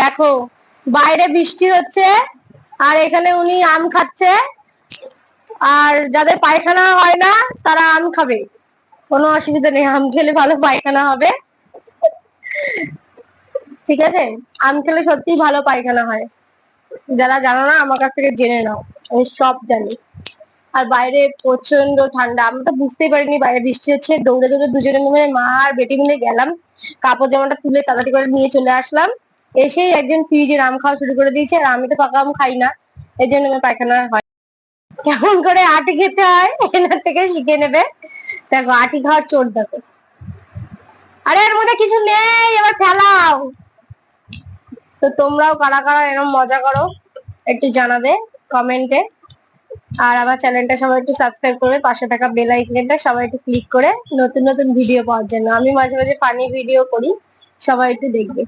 দেখো, বাইরে বৃষ্টি হচ্ছে, আর এখানে উনি আম খাচ্ছে, আর যাদের পায়খানা হয় না, তারা আম খাবে। কোনো অসুবিধা নেই, আম খেলে ভালো পায়খানা হবে। ঠিক আছে? আম খেলে সত্যিই ভালো পায়খানা হয়। যারা জানো না, আমার কাছ থেকে জেনে নাও, আমি সব জানি। আর বাইরে প্রচণ্ড ঠান্ডা আমি তো বুঝতেই পারিনি বাইরে বৃষ্টি হচ্ছে। দৌড়ে দৌড়ে দুজনে মিলে মা আর বেটি মিলে গেলাম। কাপড় জামাটা তুলে তাড়াতাড়ি করে নিয়ে চলে আসলাম। এসেই একজন ফ্রিজের আম খাওয়া শুরু করে দিয়েছে, আর আমি তো পাকা আম খাই না এই জন্য আমার পায়খানা হয়। কেমন করে আটি খেতে হয়, এনার থেকে শিখে নেবে। দেখো, আটি খাওয়ার চোর দেখো। আরে, এর মধ্যে কিছু নেই, এবার ফেলাও। তো তোমরাও কারা কারা এরকম মজা করো, একটু জানাবে কমেন্টে। আর আমার চ্যানেলটা সবাই একটু সাবস্ক্রাইব করবে, পাশে থাকা বেল আইকনটা সবাই একটু ক্লিক করে নতুন নতুন ভিডিও পাওয়ার জন্য। আমি মাঝে মাঝে ফানি ভিডিও করি, সবাই একটু দেখবে।